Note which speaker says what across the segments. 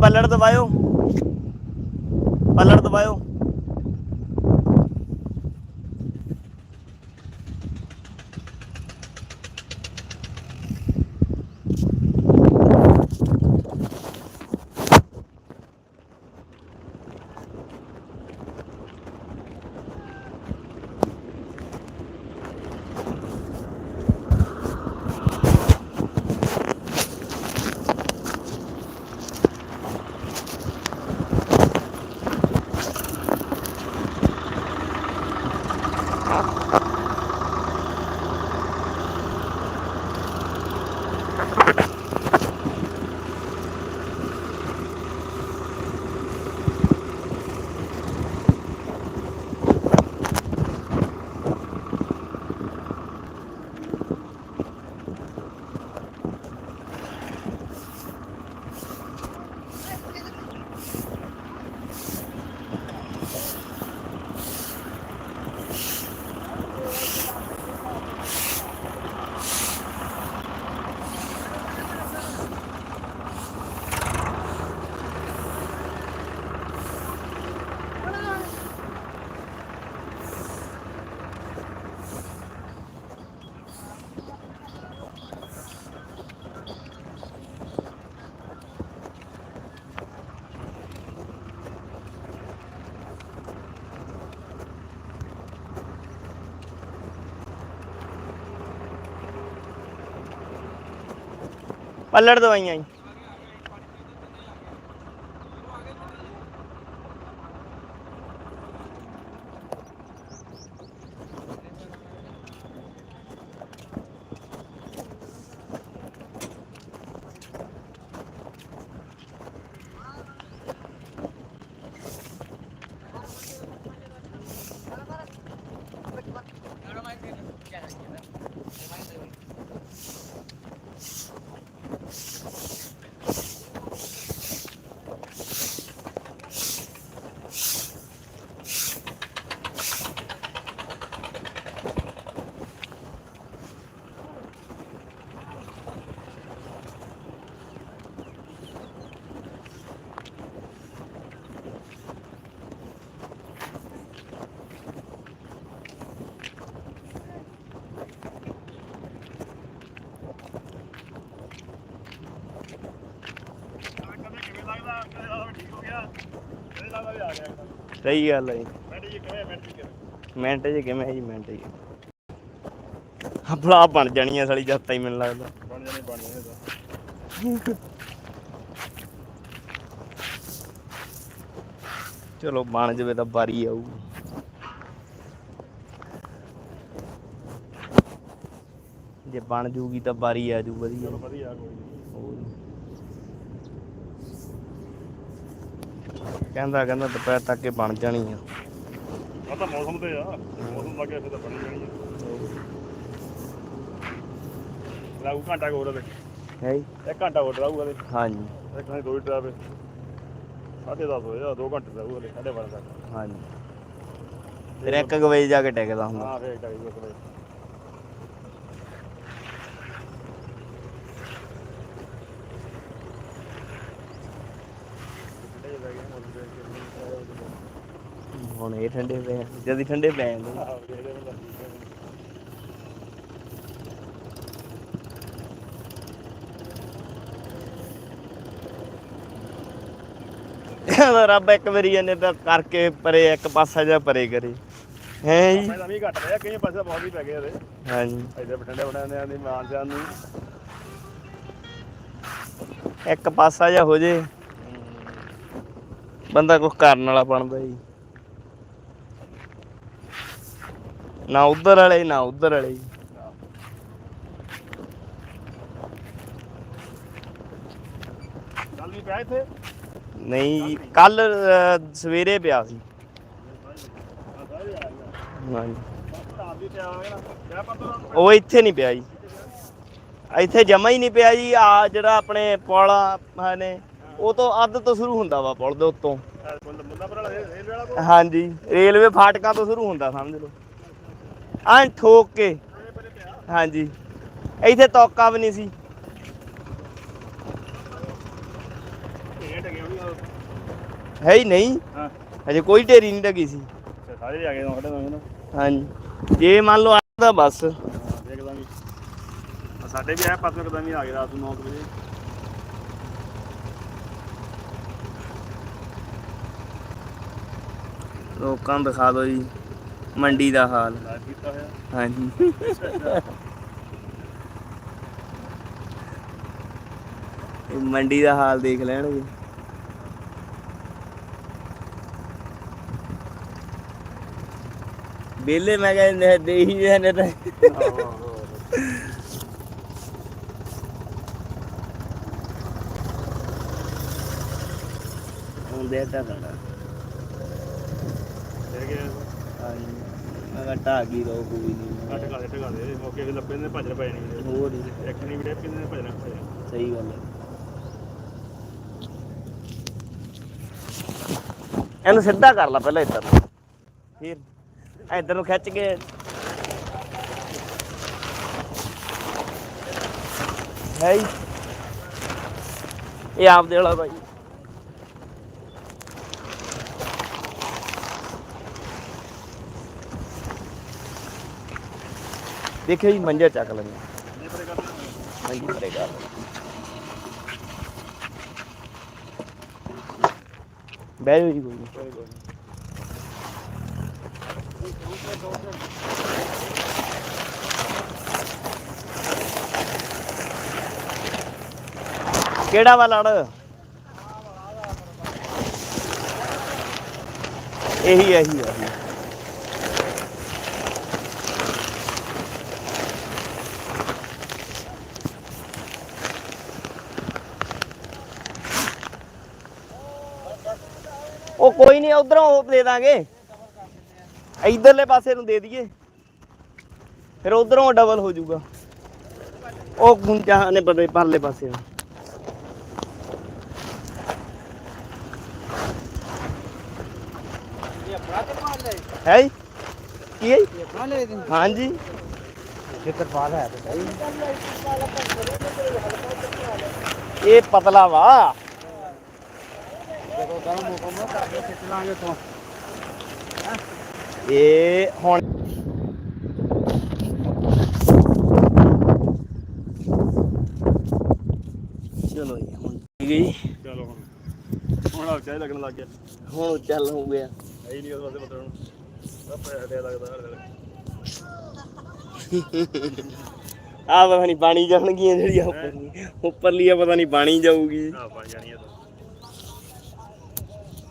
Speaker 1: ਪੱਲੜ ਦਬਾਇਓ। ਪੱਲੜ ਦਬਾਇਓ। ਪੱਲੜ ਦਵਾਈਆਂ ਜੀ। ਸਹੀ ਗੱਲ ਹੈ ਜੀ। ਮਿੰਟ ਜੀ ਕਿਵੇਂ ਹੈ ਜੀ ਮਿੰਟ ਜੀ। ਆਪਣਾ ਬਣ ਜਾਣੀਆਂ ਸਾਲੀ ਜੱਤਾ ਹੀ ਮੈਨੂੰ ਲੱਗਦਾ। ਚਲੋ ਬਣ ਜਵੇ ਤਾਂ ਬਾਰੀ ਆਊ ਜੇ ਬਣ ਜੂਗੀ ਤਾਂ ਬਾਰੀ ਆ ਜੂ ਵਧੀਆ। ਹੋਰ। ਕਹਿੰਦਾ ਕਹਿੰਦਾ ਦੁਪਹਿਰ ਤੱਕ ਇਹ ਬਣ ਜਾਣੀ ਆ।
Speaker 2: ਆ ਤਾਂ ਮੌਸਮ ਤੇ ਆ। ਮੌਸਮ ਲੱਗੇ ਫਿਰ ਤਾਂ ਬਣੀ ਜਾਣੀ ਆ। ਲਾਗੂ ਘੰਟਾ ਕੋਲ ਦੇ
Speaker 1: ਹੈ
Speaker 2: ਇੱਕ ਘੰਟਾ ਹੋਰ ਰਹੂਗਾ ਦੇ
Speaker 1: ਹਾਂਜੀ।
Speaker 2: ਇੱਕ ਨਹੀਂ ਦੋ ਹੀ ਟਰਾਵੇ ਸਾਢੇ 10 ਹੋਏ ਆ 2 ਘੰਟੇ ਰਹੂਗਾ ਦੇ ਸਾਢੇ 12 ਤੱਕ।
Speaker 1: ਹਾਂਜੀ। ਫਿਰ ਇੱਕ ਕੁ ਵਜੇ ਜਾ ਕੇ ਟਿਕਦਾ ਹੁੰਦਾ।
Speaker 2: ਹਾਂ ਫੇਰ ਟਾਈ ਉਹ ਕੋਲੇ
Speaker 1: ਹੁਣ ਇਹ ਠੰਡੇ ਆ। ਜਦੀ ਠੰਡੇ ਪੈ ਜਾਂਦੇ
Speaker 2: ਆਹ
Speaker 1: ਕਹਿੰਦਾ ਰੱਬ ਇੱਕ ਵਾਰੀ ਇਹਨੇ ਤਾਂ ਕਰਕੇ ਪਰੇ ਇੱਕ ਪਾਸਾ ਜਿਹਾ ਪਰੇ ਕਰੇ। ਹੈ ਜੀ?
Speaker 2: ਮੈਂ ਤਾਂ ਵੀ ਘੱਟ ਰਿਹਾ ਕਈ ਪਾਸੇ ਬਹੁਤ ਹੀ ਪੈ ਗਏ ਇਹਦੇ।
Speaker 1: ਹਾਂਜੀ।
Speaker 2: ਇੱਧਰ ਬਠਿੰਡੇ ਬਣਾਉਂਦੇ ਆਂ ਦੀ ਮਾਨ ਸਿਆਂ ਨੂੰ।
Speaker 1: ਇੱਕ ਪਾਸਾ ਜਿਹਾ ਹੋ ਜੇ। ਬੰਦਾ ਕੁਝ ਕਰਨ ਵਾਲਾ ਬਣਦਾ ਜੀ। ਨਾ ਉਧਰ ਵਾਲੇ ਨਾ ਉਧਰ ਵਾਲੇ
Speaker 2: ਚੱਲ ਵੀ ਪਿਆ ਇੱਥੇ?
Speaker 1: ਨਹੀਂ ਕੱਲ ਸਵੇਰੇ ਪਿਆ ਸੀ। ਹਾਂਜੀ। ਉਹ ਇੱਥੇ ਨਹੀਂ ਪਿਆ ਜੀ। ਇੱਥੇ ਜਮਾ ਹੀ ਨਹੀਂ ਪਿਆ ਜੀ ਆ ਜਿਹੜਾ ਆਪਣੇ ਪੁਲ ਨੇ ਉਹ ਤੋਂ ਅੱਧ ਤੋਂ ਸ਼ੁਰੂ ਹੁੰਦਾ ਵਾ ਪੁਲ ਦੇ ਉੱਤੋਂ। ਹਾਂਜੀ ਰੇਲਵੇ ਫਾਟਕਾਂ ਤੋਂ ਸ਼ੁਰੂ ਹੁੰਦਾ ਸਮਝ ਲਓ। ਆਂ ਠੋਕ ਕੇ। ਹਾਂਜੀ। ਇੱਥੇ ਤੌਕਾ ਵੀ ਨਹੀਂ ਸੀ। ਹੈ ਹੀ ਨਹੀਂ।
Speaker 2: ਹਾਂ।
Speaker 1: ਅਜੇ ਕੋਈ ਢੇਰੀ ਨਹੀਂ ਲੱਗੀ ਸੀ।
Speaker 2: ਸਾਰੇ ਆ ਗਏ ਨਾ ਸਾਡੇ ਨਾਲ
Speaker 1: ਹਾਂਜੀ। ਜੇ ਮੰਨ ਲਓ ਆਦਾ ਬਸ।
Speaker 2: ਦੇਖ ਲਾਂਗੇ। ਆ ਸਾਡੇ ਵੀ ਆਇਆ ਪਰਸੋਂ ਕਦਮ ਹੀ ਆ ਗਏ ਰਾਤ ਨੂੰ 9 ਵਜੇ।
Speaker 1: ਲੋਕਾਂ ਨੂੰ ਦਿਖਾ ਦਿਓ ਜੀ। ਮੰਡੀ ਦਾ ਹਾਲ।
Speaker 2: ਲਾਈਵ ਕੀਤਾ ਹੋਇਆ।
Speaker 1: ਹਾਂਜੀ। ਇਹ ਮੰਡੀ ਦਾ ਹਾਲ ਦੇਖ ਲੈਣਗੇ। ਬੇਲੇ ਮੈਂ ਕਹਿੰਦੇ ਦੇ ਹੀ ਜਾਂਦੇ ਤਾਂ ਹੁੰਦੇ ਤਾਂ ਸਾਡਾ
Speaker 2: ਦੇਖ ਗਏ
Speaker 1: ਹਾਂਜੀ ਢਾਹ ਗਈ ਰੋ ਕੋਈ ਨਹੀਂ।
Speaker 2: ਦੇ ਦੇ। ਮੌਕੇ ਲੱਭੇ ਨੇ ਪਏ
Speaker 1: ਹੋਰ ਹੀ
Speaker 2: ਇੱਕ ਨਹੀਂ ਵੀਡੀਓ ਕਿੰਨੇ ਨੇ ਭੱਜਣਾ ਭੱਜਣਾ
Speaker 1: ਸਹੀ ਗੱਲ ਹੈ। ਇਹਨੂੰ ਸਿੱਧਾ ਕਰ ਲਾ ਪਹਿਲਾਂ ਇੱਧਰ ਨੂੰ। ਫਿਰ ਇੱਧਰ ਨੂੰ ਖਿੱਚ ਕੇ। ਹੈ ਹੀ। ਇਹ ਆਪਦੇ ਵਾਲਾ ਭਾਈ ਦੇਖਿਓ ਜੀ, ਮੰਜਾ ਚੱਕ ਲੈਂਦੇ ਹਾਂਜੀ, ਪਰੇ ਕਰ। ਬਹਿ ਜਾਓ ਜੀ ਕੋਈ ਕਿਹੜਾ ਵਾ ਲੜ ਇਹੀ ਇਹੀ ਇਹੀ। ਕੋਈ ਨਹੀਂ, ਉਧਰੋਂ ਦੇ ਦਾਂਗੇ। ਇਧਰਲੇ ਪਾਸੇ ਨੂੰ ਦੇ ਦਈਏ। ਫਿਰ ਉਧਰੋਂ ਡਬਲ ਹੋ ਜਾਊਗਾ। ਉਹ ਗੁੰਜਾ ਨੇ ਪਤਾ ਪਰਲੇ ਪਾਸੇ ਨੂੰ ਹੈ ਕੀ ਹੈ ਜੀ? ਹਾਂਜੀ। ਇਹ ਪਤਲਾ ਵਾ। ਇਹ ਹੁਣ ਚਲੋ ਜੀ ਹੁਣ
Speaker 2: ਚਲੋ ਹੁਣ ਹੁਣ ਆ ਚਾਹ ਲੱਗਣ ਲੱਗ ਗਿਆ
Speaker 1: ਹੁਣ ਚੱਲ ਹੋ ਗਿਆ
Speaker 2: ਹੈ ਹੀ ਨਹੀਂ ਉਸ ਪਾਸੇ ਮਤਲਬ ਸਭ ਪੈਸੇ ਦੇ ਲੱਗਦਾ ਹਰ ਵੇਲੇ
Speaker 1: ਆ ਪਤਾ ਨਹੀਂ ਪਾਣੀ ਜਾਣਗੀਆਂ ਜਿਹੜੀਆਂ ਉੱਪਰ ਉੱਪਰਲੀ ਆ ਪਤਾ ਨਹੀਂ ਪਾਣੀ ਜਾਊਗੀ।
Speaker 2: ਆ ਬਣ ਜਾਣੀ ਆ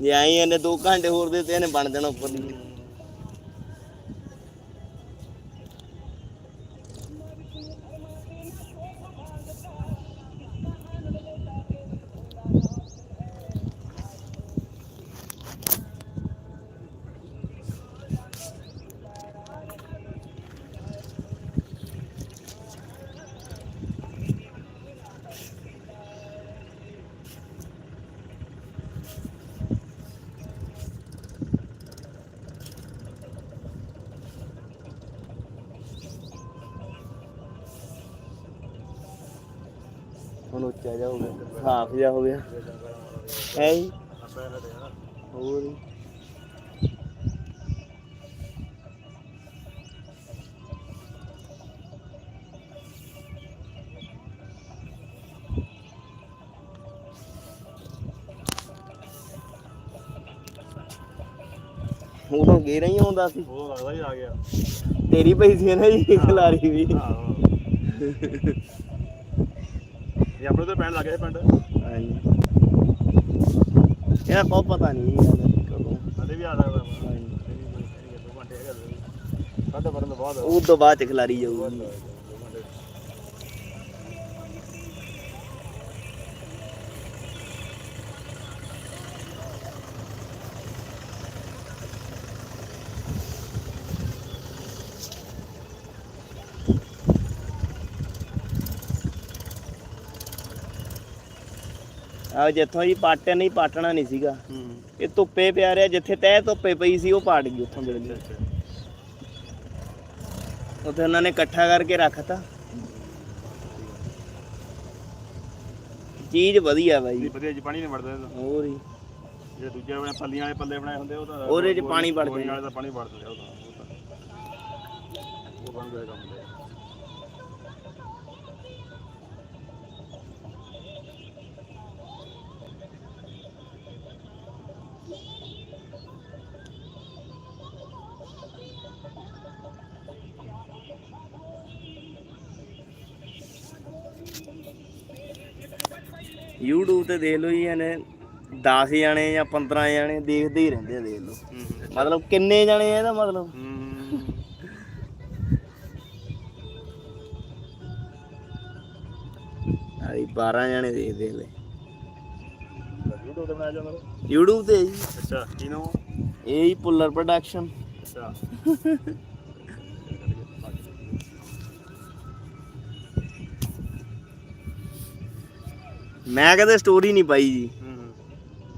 Speaker 1: ਜੇ ਆਈ ਇਹਨੇ 2 ਘੰਟੇ ਹੋਰ ਦੇ ਤੇ ਇਹਨੇ ਬਣ ਜਾਣਾ ਉੱਪਰਲੀ ਹੁਣ ਉੱਚਾ ਜਾ ਹੋ ਗਿਆ ਹਾਫ ਜਾ ਹੋ ਗਿਆ। ਹੈ ਜੀ।
Speaker 2: ਆ ਪੈਸੇ ਦੇ ਨਾ
Speaker 1: ਹੋਰ ਜੀ। ਉਦੋਂ ਗੇਰਾ ਹੀ ਆਉਂਦਾ ਸੀ।
Speaker 2: ਉਹ ਲੱਗਦਾ ਹੀ ਆ ਗਿਆ।
Speaker 1: ਤੇਰੀ ਪਈ ਸੀ ਨਾ ਜੀ ਖਿਲਾਰੀ ਵੀ।
Speaker 2: ਆਹੋ ਇਹ ਆਪਣੇ ਤੇ ਪੈਣ ਲੱਗ ਗਿਆ ਇਹ ਪਿੰਡ।
Speaker 1: ਹਾਂਜੀ। ਇਹਦਾ ਬਹੁਤ ਪਤਾ ਨਹੀਂ ਕਦੋਂ।
Speaker 2: ਸਾਡੇ ਵੀ ਆ ਸਕਦਾ ਵਾ।
Speaker 1: ਹਾਂਜੀ।
Speaker 2: ਦੋ ਘੰਟੇ ਹੈਗਾ ਸਾਡੇ ਵਰਨ ਤੋਂ ਬਾਅਦ।
Speaker 1: ਉਹ ਤੋਂ ਬਾਅਦ ਚ ਖਿਲਾਰੀ ਜਾਊਗੀ। ਆ ਜਿੱਥੋਂ ਜੀ ਪਾਟਿਆ ਨਹੀਂ ਪਾਟਣਾ ਨਹੀਂ ਸੀਗਾ
Speaker 2: ਹੂੰ
Speaker 1: ਇਹ ਧੁੱਪੇ ਪਿਆ ਰਿਹਾ ਜਿੱਥੇ ਤੈ ਧੁੱਪੇ ਪਈ ਸੀ ਉਹ ਪਾਟ ਗਈ ਉੱਥੋਂ ਜਿਹੜੀ
Speaker 2: ਅੱਛਾ
Speaker 1: ਉੱਥੇ ਉਹਨਾਂ ਨੇ ਇਕੱਠਾ ਕਰਕੇ ਰੱਖਤਾ ਚੀਜ਼ ਵਧੀਆ ਬਾਈ
Speaker 2: ਵਧੀਆ ਜੀ ਪਾਣੀ ਨਹੀਂ ਵੜਦਾ ਇਹਦਾ
Speaker 1: ਹੋਰ ਹੀ
Speaker 2: ਜੇ ਦੂਜੇ ਆਪਣੇ ਪੱਲੀਆਂ ਵਾਲੇ ਪੱਲੇ ਬਣਾਏ ਹੁੰਦੇ ਉਹ ਤਾਂ
Speaker 1: ਉਹਦੇ 'ਚ ਪਾਣੀ ਵੜ ਜਾਂਦਾ।
Speaker 2: ਵਾਲੇ ਦਾ ਪਾਣੀ ਵੜ ਜਾਂਦਾ ਉਹ ਤਾਂ ਉਹ ਤਾਂ ਉਹ ਬਣ
Speaker 1: YouTube ਤੇ ਦੇਖ ਲਓ ਜੀ ਇਹਨੇ 10 ਜਾਣੇ ਜਾਂ 15 ਜਾਣੇ ਦੇਖਦੇ ਹੀ ਰਹਿੰਦੇ ਆ ਦੇਖ ਲਓ। ਮਤਲਬ ਕਿੰਨੇ ਜਾਣੇ ਆ ਇਹਦਾ ਮਤਲਬ? ਆਈ 12 ਜਾਣੇ ਦੇਖਦੇ ਲੈ
Speaker 2: YouTube ਤੇ ਬਣਾਇਆ ਜਾਂਦਾ?
Speaker 1: YouTube ਤੇ ਜੀ।
Speaker 2: ਅੱਛਾ ਕਿਨੂੰ
Speaker 1: ਇਹ ਹੀ ਪੁੱਲਰ ਪ੍ਰੋਡਕਸ਼ਨ
Speaker 2: ਅੱਛਾ।
Speaker 1: ਮੈਂ ਕਦੇ ਸਟੋਰੀ ਨਹੀਂ ਪਾਈ ਜੀ।
Speaker 2: ਹੂੰ ਹੂੰ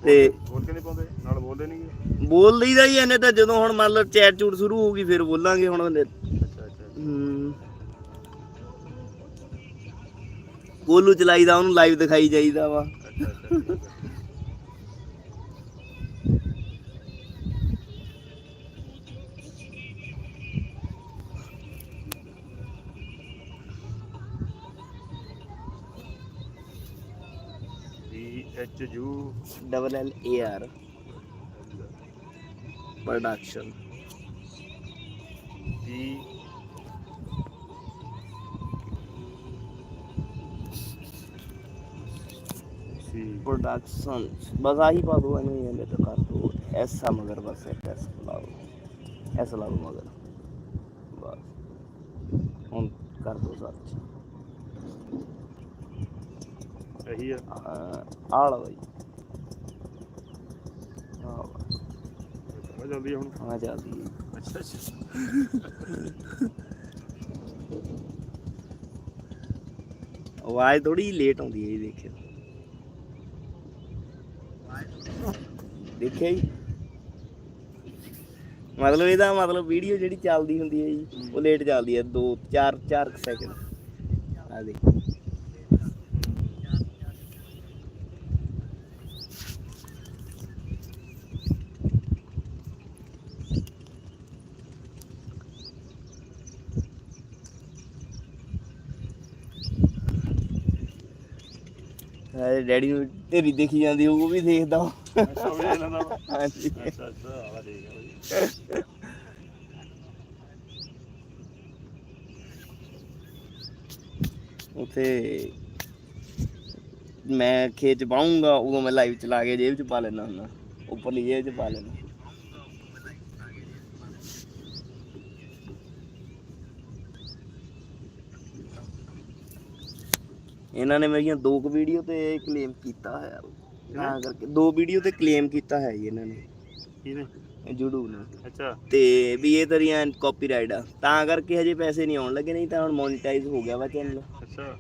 Speaker 1: ਤੇ
Speaker 2: ਬੋਲ ਕੇ ਨਹੀਂ ਪਾਉਂਦੇ? ਨਾਲ ਬੋਲਦੇ ਨਹੀਂ
Speaker 1: ਬੋਲ ਲਈਦਾ ਹੀ ਇਹਨੇ ਤਾਂ ਜਦੋਂ ਹੁਣ ਮਤਲਬ ਚੈਟ ਚੂਟ ਸ਼ੁਰੂ ਹੋਊਗੀ ਫਿਰ ਬੋਲਾਂਗੇ ਹੁਣ।
Speaker 2: ਅੱਛਾ ਅੱਛਾ।
Speaker 1: ਹੂੰ। ਗੋਲੂ ਚਲਾਈਦਾ ਉਹਨੂੰ ਲਾਈਵ ਦਿਖਾਈ ਜਾਈਦਾ ਵਾ।
Speaker 2: H U
Speaker 1: double L A R production
Speaker 2: D C
Speaker 1: production ਬਸ ਆਹੀ ਪਾ ਦੋ ਇਹਨੂੰ ਇਹਨੇ ਤਾਂ ਕਰ ਦੋ ਐਸਾ ਮਗਰ ਬਸ ਐਸ ਲਾਓ ਐਸ ਲਾਓ ਮਗਰ ਬਸ ਹੁਣ ਕਰ ਦੋ
Speaker 2: ਇਹੀ ਆ
Speaker 1: ਆਹ ਲਾ ਬਾਈ।
Speaker 2: ਆ ਹੁਣ?
Speaker 1: ਆ ਚੱਲਦੀ ਹੈ।
Speaker 2: ਅੱਛਾ ਅੱਛਾ।
Speaker 1: ਆਵਾਜ਼ ਥੋੜੀ ਲੇਟ ਆਉਂਦੀ ਹੈ ਦੇਖਿਓ। ਦੇਖਿਆ ਜੀ। ਮਤਲਬ ਇਹਦਾ ਮਤਲਬ ਵੀਡੀਓ ਜਿਹੜੀ ਚੱਲਦੀ ਹੁੰਦੀ ਹੈ ਜੀ ਉਹ ਲੇਟ ਚੱਲਦੀ ਹੈ 2 4 4 ਸੈਕਿੰਡ ਆ ਦੇ ਸਾਰੇ ਡੈਡੀ ਨੂੰ ਤੇਰੀ ਦੇਖੀ ਜਾਂਦੀ ਉਹ ਵੀ ਦੇਖਦਾ ਵਾ।
Speaker 2: ਅੱਛਾ ਵੀ ਇਹਨਾਂ ਦਾ
Speaker 1: ਹਾਂਜੀ।
Speaker 2: ਅੱਛਾ ਅੱਛਾ ਆ ਠੀਕ ਹੈ ਬਈ
Speaker 1: ਉਥੇ ਮੈਂ ਖੇਤ ਚ ਪਾਉਂਗਾ, ਉਦੋਂ ਮੈਂ ਲਾਈਵ ਚਲਾ ਕੇ ਜੇਬ ਚ ਪਾ ਲੈਣਾ ਹੁੰਦਾ। ਉੱਪਰਲੀ ਜੇਬ ਚ ਪਾ ਲੈਣਾ ਇਹਨਾਂ ਨੇ ਮੇਰੀਆਂ ਦੋ ਕੁ ਵੀਡੀਓ ਤੇ ਕਲੇਮ ਕੀਤਾ ਹੋਇਆ ਤਾਂ ਕਰਕੇ ਦੋ ਵੀਡੀਓ ਤੇ ਕਲੇਮ ਕੀਤਾ ਹੈ ਜੀ ਇਹਨਾਂ ਨੇ।
Speaker 2: ਕਿਹਨੇ?
Speaker 1: ਜੁੜੂ ਨੇ।
Speaker 2: ਅੱਛਾ।
Speaker 1: ਤੇ ਵੀ ਇਹ ਤੇਰੀਆਂ ਕਾਪੀਰਾਈਟ ਆ। ਤਾਂ ਕਰਕੇ ਹਜੇ ਪੈਸੇ ਨਹੀਂ ਆਉਣ ਲੱਗੇ ਨਹੀਂ ਤਾਂ ਹੁਣ ਮੋਨਟਾਈਜ਼ ਹੋ ਗਿਆ ਵਾ ਚੈਨਲ
Speaker 2: ਅੱਛਾ।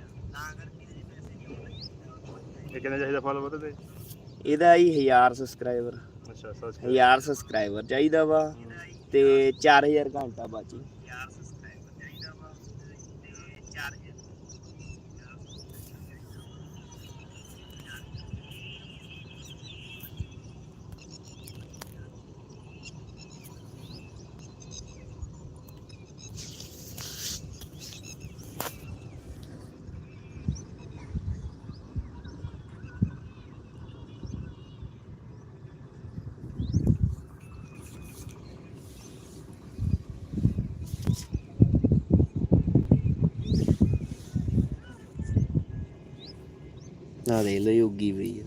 Speaker 2: ਇਹ ਕਿੰਨਾ ਚਾਹੀਦਾ ਫਾਲੋਅਰ ਬਤਾ ਦੇ
Speaker 1: ਇਹਦਾ ਹੀ 1000 ਸਬਸਕ੍ਰਾਈਬਰ
Speaker 2: ਅੱਛਾ
Speaker 1: ਸਬਸਕ੍ਰਾਈਬਰ ਚਾਹੀਦਾ ਵਾ। ਤੇ 4000 ਘੰਟਾ ਬਾਕੀ Amarelo e o Gui veio.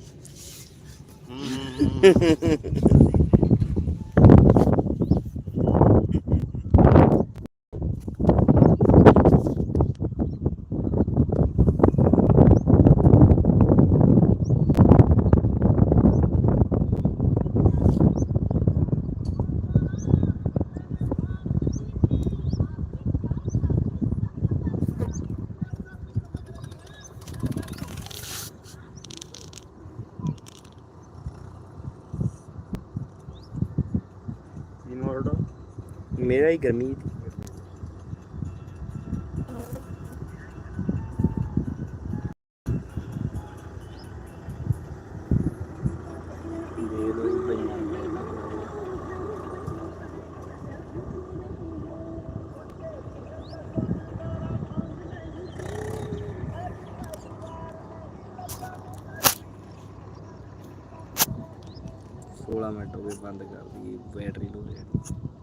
Speaker 1: ਬਾਈ ਗਰਮੀਤ सोलह मिनट हो गए बंद कर दी बैटरी लो रेट